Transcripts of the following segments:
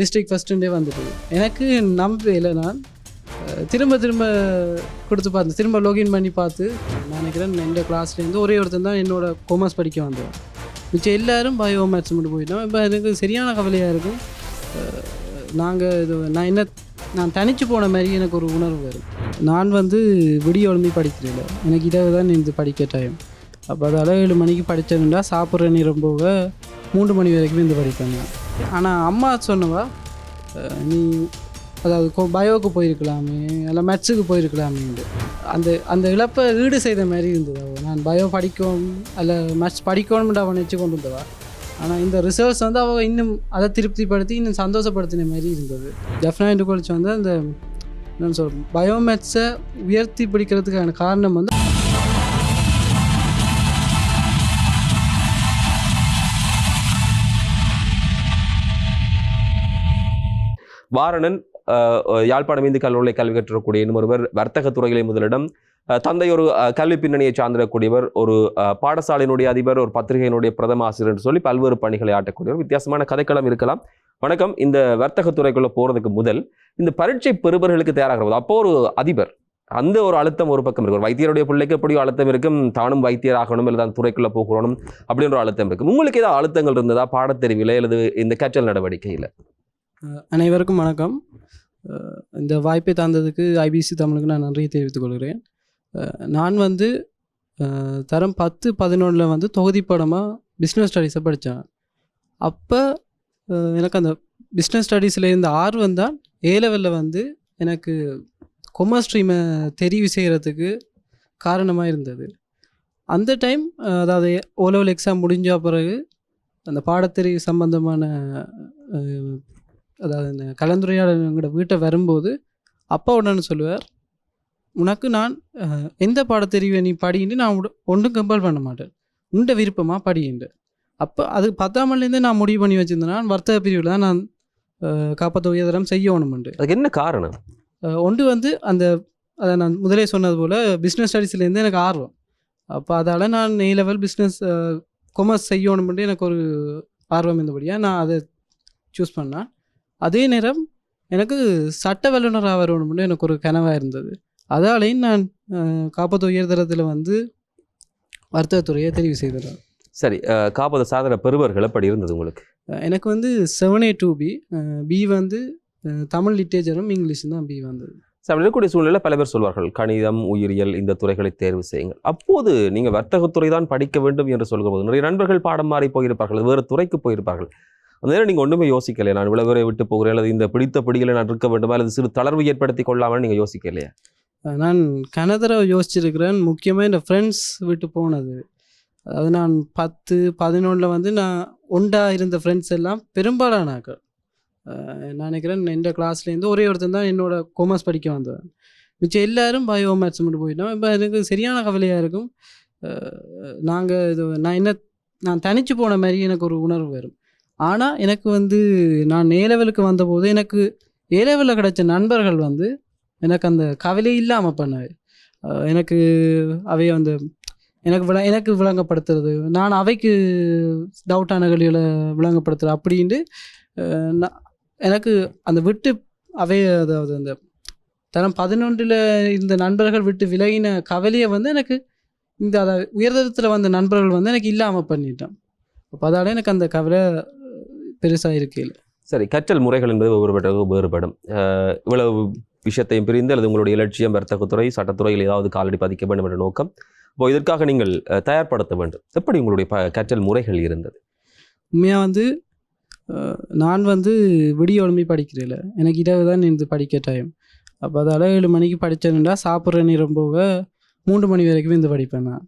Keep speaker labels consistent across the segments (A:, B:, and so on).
A: District ஃபஸ்ட்டுண்டே வந்துட்டு எனக்கு நம்பவே நான். திரும்ப திரும்ப கொடுத்து பார்த்து திரும்ப லாகின் பண்ணி பார்த்து நான் நினைக்கிறேன் எந்த கிளாஸ்லேருந்து ஒரே ஒருத்தன் தான் என்னோட காமர்ஸ் படிக்க வந்தேன் மிச்சம் எல்லோரும் பயோ மேத்ஸ் மட்டும் போயிட்டோம் இப்போ எனக்கு சரியான கவலையாக இருக்கும். நாங்கள் இது நான் என்ன நான் தனித்து போன மாதிரி எனக்கு ஒரு உணர்வு வரும். நான் வந்து விடிய ஒழும்பி படிக்கிறதில்ல எனக்கு இரவு தான் இந்த படிக்க டைம் அப்போ அதால் ஏழு மணிக்கு படித்ததுண்டா சாப்பிட்ற நேரம் போக மூன்று மணி வரைக்கும் இந்த படிப்பேன் ஆனால் அம்மா சொன்னவா நீ அதாவது பயோவுக்கு போயிருக்கலாமே இல்லை மேத்ஸுக்கு போயிருக்கலாமேண்டு அந்த அந்த இழப்பை ஈடு செய்த மாதிரி இருந்தது நான் பயோ படிக்கணும் அல்ல மேட்ச் படிக்கணும்ன்ற அவன் நினச்சி கொண்டு வந்தவா. ஆனால் இந்த ரிசர்வ்ஸ் வந்து அவள் இன்னும் அதை திருப்திப்படுத்தி இன்னும் சந்தோஷப்படுத்தின மாதிரி இருந்தது. டெஃபினட் காலேஜ் வந்து அந்த என்ன சொல் பயோமேத்ஸை உயர்த்தி பிடிக்கிறதுக்கான காரணம் வந்து
B: வாரணன் யாழ்ப்பாணம் இந்து கல்லூரியை கல்வி கற்றக்கூடிய இன்னொருவர் வர்த்தக துறையிலே முதலிடம். தந்தை ஒரு கல்வி பின்னணியை சார்ந்திடக்கூடியவர் ஒரு பாடசாலையினுடைய அதிபர் ஒரு பத்திரிகையினுடைய பிரதம ஆசிரியர் என்று சொல்லி பல்வேறு பணிகளை ஆட்டக்கூடியவர் வித்தியாசமான கதைக்களம் இருக்கலாம். வணக்கம். இந்த வர்த்தக துறைக்குள்ள போகிறதுக்கு முதல் இந்த பரீட்சை பெறுபவர்களுக்கு தயாராகிறது அப்போ ஒரு அதிபர் அந்த ஒரு அழுத்தம் ஒரு பக்கம் இருக்கும். வைத்தியருடைய பிள்ளைக்கு எப்படியோ அழுத்தம் இருக்கும். தானும் வைத்தியர் ஆகணும் இல்லை தான் துறைக்குள்ளே போகணும் அப்படின்ற ஒரு அழுத்தம் இருக்கும். உங்களுக்கு ஏதாவது அழுத்தங்கள் இருந்ததா? பாடத்தெரிவில் அல்லது இந்த கற்றல் நடவடிக்கையில்?
A: அனைவருக்கும் வணக்கம். இந்த வாய்ப்பை தந்ததுக்கு ஐபிசி தமிழுக்கு நான் நன்றியை தெரிவித்துக் கொள்கிறேன். நான் வந்து தரம் பத்து பதினொன்றில் வந்து தொகுதி படமாக பிஸ்னஸ் ஸ்டடீஸை படித்தேன். அப்போ எனக்கு அந்த பிஸ்னஸ் ஸ்டடீஸில் இருந்த ஆர்வம் தான் ஏ லெவலில் வந்து எனக்கு கொமர்ஸ் ஸ்ட்ரீமை தெரிவு செய்கிறதுக்கு காரணமாக இருந்தது. அந்த டைம் அதாவது ஓ லெவல் எக்ஸாம் முடிஞ்ச பிறகு அந்த பாடத்தெரிவு சம்பந்தமான அதாவது இந்த கலந்துரையாடல் எங்களோட வீட்டை வரும்போது அப்பா உடனே சொல்லுவார் உனக்கு நான் எந்த பாடத்தெரிவை நீ படின்னு நான் உட- ஒன்றும் கம்பல் பண்ண மாட்டேன். உண்ட விருப்பமாக படியுண்டு. அப்போ அது பத்தாமலேருந்தே நான் முடிவு பண்ணி வச்சிருந்தேன்னா வர்த்தக பிரிவில் தான் நான் காப்பத்த உயர்தரம் செய்யணும்ண்டு
B: அதுக்கு என்ன காரணம்?
A: ஒன்று வந்து அந்த அதை நான் முதலே சொன்னது போல் பிஸ்னஸ் ஸ்டடீஸ்லேருந்து எனக்கு ஆர்வம். அப்போ அதால் நான் ஏ லெவல் பிஸ்னஸ் கொமர்ஸ் செய்யணும்னு எனக்கு ஒரு ஆர்வம் இருந்தபடியாக நான் அதை சூஸ் பண்ணேன். அதே நேரம் எனக்கு சட்ட வல்லுநராக வரணும்னு எனக்கு ஒரு கனவாக இருந்தது. அதாலேயும் நான் அஹ், காப்பத்து உயர்தரத்தில் வந்து வர்த்தகத்துறையை தெரிவு செய்தேன்
B: சரி காப்பத சாதன பெறுவர்கள் எப்படி இருந்தது உங்களுக்கு?
A: எனக்கு வந்து seven A two B B வந்து தமிழ் லிட்ரேச்சரும் இங்கிலீஷும் தான் பி வந்தது.
B: சரி, அப்படி இருக்கக்கூடிய சூழ்நிலை பல பேர் சொல்வார்கள் கணிதம் உயிரியல் இந்த துறைகளை தேர்வு செய்யுங்கள். அப்போது நீங்க வர்த்தகத்துறை தான் படிக்க வேண்டும் என்று சொல்கிற போது நிறைய நண்பர்கள் பாடம் மாறி போயிருப்பார்கள் வேறு துறைக்கு போயிருப்பார்கள். அந்த நேரம் நீங்கள் ஒன்றுமே யோசிக்கலையா. நான் இவ்வளவு பேரை விட்டு போகிறேன் அல்லது இந்த பிடித்த பிடிகளை நான் இருக்க வேண்டுமா அல்லது சிறு தளர்வு ஏற்படுத்தி கொள்ளாமல் நீங்கள் யோசிக்கலையா?
A: நான் கனதடவை யோசிச்சிருக்கிறேன். முக்கியமாக இந்த ஃப்ரெண்ட்ஸ் விட்டு போனது. அதாவது நான் பத்து பதினொன்றில் வந்து நான் ஒண்டா இருந்த ஃப்ரெண்ட்ஸ் எல்லாம் பெரும்பாலானாக்கள் நான் நினைக்கிறேன் எந்த கிளாஸ்லேருந்து ஒரே ஒருத்தன் தான் என்னோட கொமர்ஸ் படிக்க வந்தவன். மிச்சம் எல்லாரும் பயோ மேத்ஸ் மட்டும் போயிட்டோம் இப்போ எனக்கு சரியான கவலையாக இருக்கும். நாங்கள் இது நான் என்ன நான் தனிச்சு போன மாதிரி எனக்கு ஒரு உணர்வு வரும். ஆனால் எனக்கு வந்து நான் ஏ லெவலுக்கு வந்தபோது எனக்கு ஏ லெவலில் கிடைச்ச நண்பர்கள் வந்து எனக்கு அந்த கவலை இல்லாமல் பண்ணார். எனக்கு அவை அந்த எனக்கு விள எனக்கு விளங்கப்படுத்துறது நான் அவைக்கு டவுட்டான கேள்விகளை விளங்கப்படுத்துகிறேன் அப்படின்ட்டு நான் எனக்கு அந்த விட்டு அவை அதாவது அந்த தரம் பதினொன்றில் இருந்த நண்பர்கள் விட்டு விலகின கவலையை வந்து எனக்கு இந்த அதை உயர்தரத்தில் வந்த நண்பர்கள் வந்து எனக்கு இல்லாமல் பண்ணிட்டான் அப்போ அதால் எனக்கு அந்த கவலை பெருசாக இருக்கையில்
B: சரி கற்றல் முறைகள் என்பது ஒவ்வொரு வேறுபடும். இவ்வளவு விஷயத்தையும் பிரிந்து அல்லது உங்களுடைய இலட்சியம் வர்த்தகத்துறை சட்டத்துறையில் ஏதாவது காலடி பதிக்க வேண்டும் என்ற நோக்கம் இப்போ இதற்காக நீங்கள் தயார்படுத்த வேண்டும். எப்படி உங்களுடைய ப கற்றல் முறைகள் இருந்தது?
A: உண்மையாக வந்து நான் வந்து விடிய ஒழும்பி படிக்கிறதில்ல எனக்கு இரவு தான் இருந்து படிக்க டைம் அப்போ அதால் ஏழு மணிக்கு படித்தேன்டா சாப்பிட்ற நேரம் போக மூன்று மணி வரைக்கும் இருந்து படிப்பேன் நான்.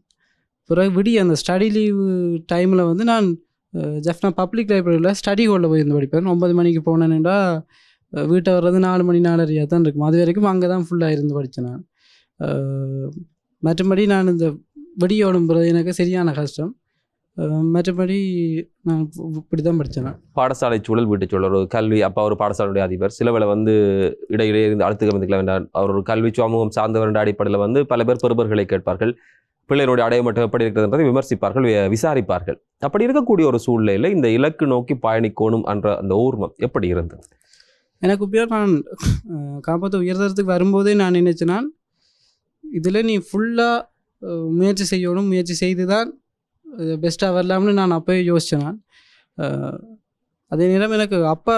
A: பிறகு விடிய அந்த ஸ்டடி லீவு டைமில் வந்து நான் ஜஸ்ட் நான் பப்ளிக் லைப்ரரியில் ஸ்டடி ஹாலில் போய் இருந்து படிப்பேன். ஒன்பது மணிக்கு போனேன்டா வீட்டை வர்றது நாலு மணி நாலரையாக தான் இருக்கும். அது வரைக்கும் அங்கே தான் ஃபுல்லாக இருந்து படித்தேன் நான். மற்றபடி நான் இந்த விடிய ஒழும்புறது எனக்கு சரியான கஷ்டம். மற்றபடி நான் இப்படி தான் படித்தேன் நான்.
B: பாடசாலை சூழல் வீட்டு சூழல் ஒரு கல்வி அப்பா ஒரு பாடசாலையுடைய அதிபர். சிலவேளை வந்து இடையிடையே இருந்து அடுத்து கவனிக்கலாம் வேண்டாம் அவர் ஒரு கல்வி சமூகம் சார்ந்தவர் என்ற அடிப்படையில் வந்து பல பேர் பெறுபர்களை கேட்பார்கள். பிள்ளைகளுடைய அடையமட்டம் எப்படி இருக்கிறது என்பதை விமர்சிப்பார்கள் விசாரிப்பார்கள். அப்படி இருக்கக்கூடிய ஒரு சூழ்நிலையில் இந்த இலக்கு நோக்கி பயணிக்கணும் என்ற அந்த ஊர்மம் எப்படி இருந்தது?
A: எனக்கு இப்போ நான் காப்பாற்ற உயர்தரத்துக்கு வரும்போதே நான் நினைச்சேன் இதில் நீ ஃபுல்லாக முயற்சி செய்யணும் முயற்சி செய்து தான் பெஸ்ட்டாக வரலாம்னு நான் அப்போயே யோசித்தேன் நான். அதே நேரம் எனக்கு அப்பா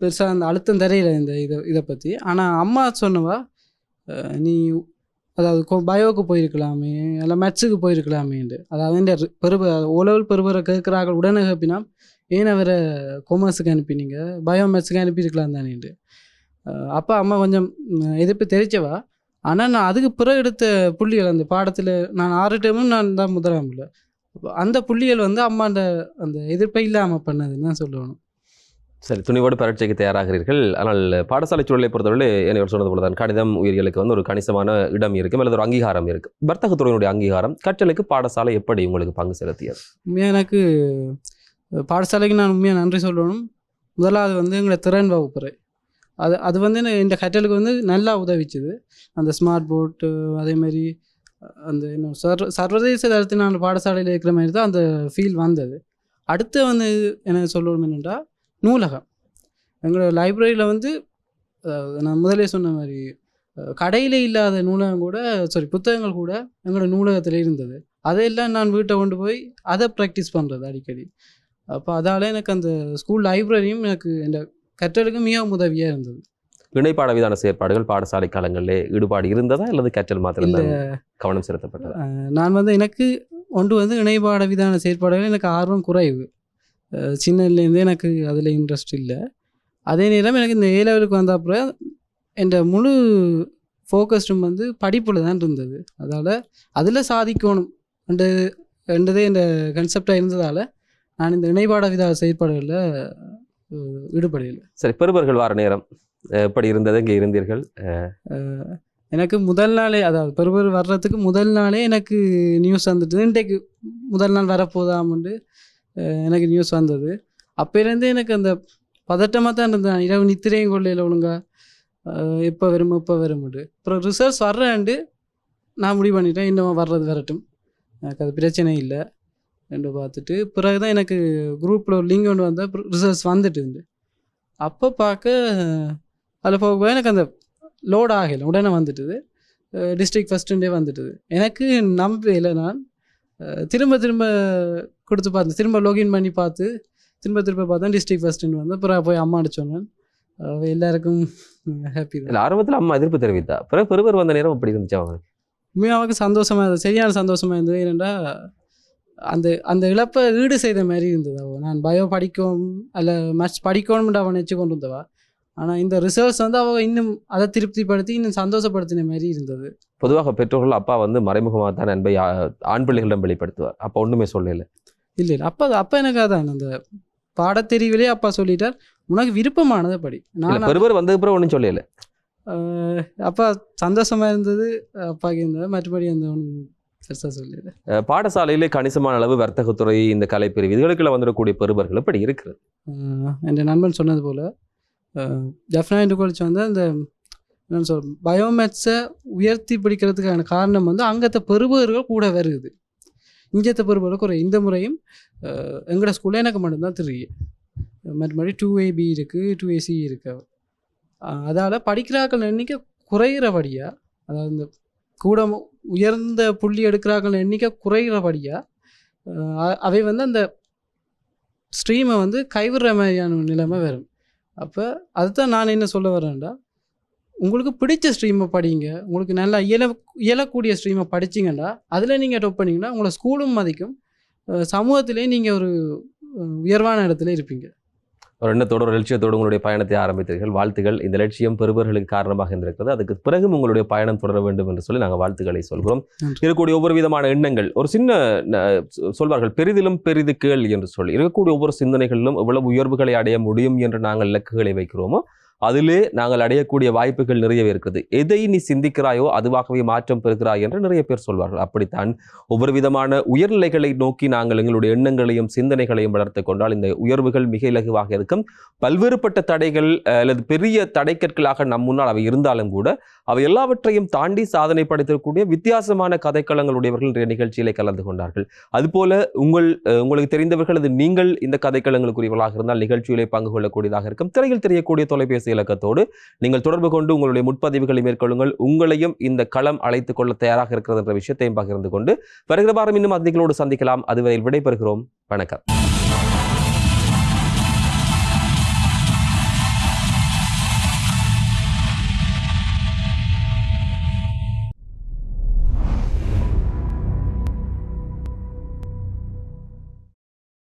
A: பெருசாக அந்த அழுத்தம் தெரியல இந்த இதை இதை பற்றி ஆனால் அம்மா சொன்னவா நீ அதாவது பயோவுக்கு போயிருக்கலாமே அல்ல மேட்ஸுக்கு போயிருக்கலாமேண்டு அதாவது இந்த பெருப ஓலவல் பெருபரை கேட்குறார்கள் உடனே கேப்பினா ஏன் அவரை கொமர்ஸுக்கு அனுப்பினீங்க? பயோ மேட்ஸுக்கு அனுப்பியிருக்கலாம் தானேண்டு அப்பா அம்மா கொஞ்சம் எதிர்ப்பு தெரிச்சவா ஆனால் நான் அதுக்கு பிறகு எடுத்த புள்ளிகள் அந்த பாடத்தில் நான் ஆறு டைமும் நான் தான் முதலாம் இல்லை அந்த புள்ளிகள் வந்து அம்மாண்ட அந்த எதிர்ப்பை இல்லாமல் பண்ணதுன்னு தான் சொல்லணும்.
B: சரி துணிவோடு பரீட்சைக்கு தயாராகிறீர்கள். ஆனால் பாடசாலை சூழலை பொறுத்தவரை என்னையோர் சொன்னது போல தான் கணிதம் உயிரியலுக்கு வந்து ஒரு கணிசமான இடம் இருக்கும் அல்லது ஒரு அங்கீகாரம் இருக்கு. வர்த்தகத்துறையினுடைய அங்கீகாரம் கற்றலுக்கு பாடசாலை எப்படி உங்களுக்கு பங்கு செலுத்தியது?
A: உண்மையாக எனக்கு பாடசாலைக்கு நான் உண்மையாக நன்றி சொல்லணும். முதலாவது வந்து எங்களை திறன் வகுப்புறை. அது அது வந்து இந்த கற்றலுக்கு வந்து நல்லா உதவிச்சுது. அந்த ஸ்மார்ட் போர்ட்டு அதேமாதிரி அந்த என்ன சர்வ சர்வதேச தரத்தினான பாடசாலையில் இருக்கிற மாதிரி தான் அந்த ஃபீல் வந்தது. அடுத்து வந்து என்ன சொல்லணும் என்னென்னா நூலகம். எங்களோட லைப்ரரியில் வந்து நான் முதலே சொன்ன மாதிரி கடையிலே இல்லாத நூலகம் கூட சாரி புத்தகங்கள் கூட எங்களோட நூலகத்தில் இருந்தது. அதையெல்லாம் நான் வீட்டை கொண்டு போய் அதை ப்ராக்டிஸ் பண்ணுறது அடிக்கடி. அப்போ அதால் எனக்கு அந்த ஸ்கூல் லைப்ரரியும் எனக்கு இந்த கற்றலுக்கு மிகவும் உதவியாக இருந்தது.
B: இணைப்பாட விதான செயற்பாடுகள் பாடசாலை காலங்களிலே ஈடுபாடு இருந்ததா அல்லது கற்றல் மாத்திரம் கவனம் செலுத்தப்பட்டதா?
A: நான் வந்து எனக்கு ஒன்று வந்து இணைப்பாட விதான செயற்பாடுகள் எனக்கு ஆர்வம் குறைவு. சின்னதுலேருந்தே எனக்கு அதில் இன்ட்ரெஸ்ட் இல்லை. அதே நேரம் எனக்கு இந்த ஏ லெவலுக்கு வந்த அப்புறம் என் முழு ஃபோக்கஸ்டும் வந்து படிப்பில் தான் இருந்தது. அதால் அதில் சாதிக்கணும் என்ற என்றதே இந்த கன்செப்டாக இருந்ததால் நான் இந்த இணைப்பாட வித செயற்பாடுகளில் அஹ் ஈடுபடலை
B: சரி பெறுவர்கள் வார நேரம் எப்படி இருந்தது இங்கே இருந்தீர்கள்?
A: எனக்கு முதல் நாளே அதாவது பெருவர் வர்றதுக்கு முதல் நாளே எனக்கு நியூஸ் வந்துட்டு இன்றைக்கு முதல் நாள் வரப்போதாமண்டு எனக்கு நியூஸ் வந்தது. அப்போலேருந்தே எனக்கு அந்த பதட்டமாக தான் இருந்தேன். இரவு நித்திரையும் கொள்ளையில் ஒழுங்கா எப்போ வரும் எப்போ வரும்னு. அப்புறம் ரிசர்ச் வர்றேன்ட்டு நான் முடிவு பண்ணிட்டேன். இன்னும் வர்றது வரட்டும். எனக்கு அது பிரச்சனை இல்லை. ரெண்டு பார்த்துட்டு பிறகு தான் எனக்கு குரூப்பில் ஒரு லிங்க் ஒன்று வந்தால் ரிசர்ச் வந்துட்டு இருந்து. அப்போ பார்க்க அதில் போக போக எனக்கு அந்த லோட் ஆகலை. உடனே வந்துட்டுது. டிஸ்ட்ரிக்ட் ஃபஸ்ட்டுண்டே வந்துட்டுது. எனக்கு நம்பல நான். திரும்ப திரும்ப கொடுத்து பார்த்தேன் திரும்ப லாகின் பண்ணி பார்த்து திரும்ப திரும்ப பார்த்தேன் டிஸ்ட்ரிக்ட் ஃபஸ்ட்டுன்னு வந்து அப்புறம் போய் அம்மா சொன்னேன். அவ எல்லாருக்கும் ஹாப்பி
B: இல்லை ஆரம்பத்தில் அம்மா எதிர்ப்பு தெரிவித்தா பிறகு பெறுவர் வந்த நேரம் எப்படி இருந்துச்சு அவங்க
A: உண்மையாவுக்கு சந்தோஷமாக இருந்தது சரியான சந்தோஷமாக இருந்தது. ஏனெண்டா அந்த அந்த இழப்பை ஈடு செய்த மாதிரி இருந்தது அவ நான் பயோ படிக்கணும் அல்ல மேத்ஸ் படிக்கணும்னு அவன் நினச்சி கொண்டு வந்தவா ஆனால் இந்த ரிசல்ட்ஸ் வந்து அவ இன்னும் அதை திருப்திப்படுத்தி இன்னும் சந்தோஷப்படுத்தின மாதிரி இருந்தது.
B: பொதுவாக பெற்றோர்கள் அப்பா வந்து மறைமுகமாக தான் அன்பை ஆண் பிள்ளைகளிடம் வெளிப்படுத்துவார். அப்போ ஒன்றுமே சொல்லல.
A: இல்லை இல்லை. அப்பா அப்பா எனக்கு அதான் அந்த பாடத்தெரிவிலே அப்பா சொல்லிட்டார் உனக்கு விருப்பமானதை படி. நான்
B: பெறுவர் வந்தது பிறகு ஒன்றும் சொல்லல.
A: அப்பா சந்தோஷமா இருந்தது அப்பாவுக்கு இருந்தது மற்றபடி அந்த பெருசாக சொல்லல.
B: பாடசாலையிலே கணிசமான அளவு வர்த்தகத்துறை இந்த கலைப்பிரிவு இதுகளுக்குள்ள வந்துடக்கூடிய பெறுவர்கள் எப்படி இருக்கிறது.
A: என் நண்பன் சொன்னது போல் டெஃபினட் காலேஜ் வந்து அந்த என்னென்னு சொல் பயோமேத்ஸை உயர்த்தி பிடிக்கிறதுக்கான காரணம் வந்து அங்கத்த பெறுபவர்கள் கூட வருது. இங்கத்த பெறுபவர்களுக்கு குறை இந்த முறையும் எங்களோட ஸ்கூலில் எனக்கு மட்டும்தான் தெரியும். மற்றபடி டூ ஏபி இருக்குது டூ ஏசி இருக்கு. அதால் படிக்கிறாக்கள் எண்ணிக்கை குறைகிறபடியாக அதாவது இந்த கூட உயர்ந்த புள்ளி எடுக்கிறாக்கள் எண்ணிக்கை குறைகிறபடியாக அவை வந்து அந்த ஸ்ட்ரீமை வந்து கைவிடுற மாதிரியான நிலைமை வரும். அப்போ அதுதான் நான் என்ன சொல்ல வரேன்டா? உங்களுக்கு பிடிச்ச ஸ்ட்ரீமை படிங்க. உங்களுக்கு நல்லா இயல இயலக்கூடிய ஸ்ட்ரீமை படிச்சிங்கன்னா அதில் நீங்கள் டொப் பண்ணிங்கன்னா உங்களை ஸ்கூலும் மதிக்கும். அஹ் சமூகத்திலே நீங்கள் ஒரு உயர்வான இடத்துல இருப்பீங்க.
B: ஒரு எண்ணத்தோடு ஒரு லட்சியத்தோடு உங்களுடைய பயணத்தை ஆரம்பித்தீர்கள். வாழ்த்துகள். இந்த லட்சியம் பெறுபவர்களுக்கு காரணமாக இருந்திருக்கிறது. அதுக்கு பிறகு உங்களுடைய பயணம் தொடர வேண்டும் என்று சொல்லி நாங்கள் வாழ்த்துக்களை சொல்கிறோம். இருக்கக்கூடிய ஒவ்வொரு விதமான எண்ணங்கள் ஒரு சின்ன சொல்வார்கள் பெரிதிலும் பெரிது கேள் என்று சொல்லி. இருக்கக்கூடிய ஒவ்வொரு சிந்தனைகளிலும் எவ்வளவு உயர்வுகளை அடைய முடியும் என்று நாங்கள் இலக்குகளை வைக்கிறோமோ அதிலே நாங்கள் அடையக்கூடிய வாய்ப்புகள் நிறையவே இருக்குது. எதை நீ சிந்திக்கிறாயோ அதுவாகவே மாற்றம் பெறுகிறாய் என்று நிறைய பேர் சொல்வார்கள். அப்படித்தான் ஒவ்வொரு விதமான உயர்நிலைகளை நோக்கி நாங்கள் எங்களுடைய எண்ணங்களையும் சிந்தனைகளையும் வளர்த்து கொண்டால் இந்த உயர்வுகள் மிக இலகுவாக இருக்கும். பல்வேறுபட்ட தடைகள் அல்லது பெரிய தடைக்கற்களாக நம் முன்னால் அவை இருந்தாலும் கூட அவை எல்லாவற்றையும் தாண்டி சாதனை படைத்திருக்கக்கூடிய வித்தியாசமான கதைக்களங்களுடையவர்கள் இன்றைய நிகழ்ச்சியிலே கலந்து கொண்டார்கள். அதுபோல உங்கள் உங்களுக்கு தெரிந்தவர்கள் அது நீங்கள் இந்த கதைக்களங்களுக்குரியவர்களாக இருந்தால் நிகழ்ச்சியிலே பங்கு கொள்ளக்கூடியதாக இருக்கும். திரையில் தெரியக்கூடிய தொலைபேசி தொலைபேசி இலக்கத்தோடு நீங்கள் தொடர்பு கொண்டு உங்களுடைய முற்பதிவுகளை மேற்கொள்ளுங்கள். உங்களையும் இந்த களம் அழைத்துக் கொள்ள தயாராக இருக்கிறது என்ற விஷயத்தையும் பகிர்ந்து கொண்டு வருகிற வாரம் இன்னும் அதிகளோடு சந்திக்கலாம். அதுவரையில் விடைபெறுகிறோம். வணக்கம்.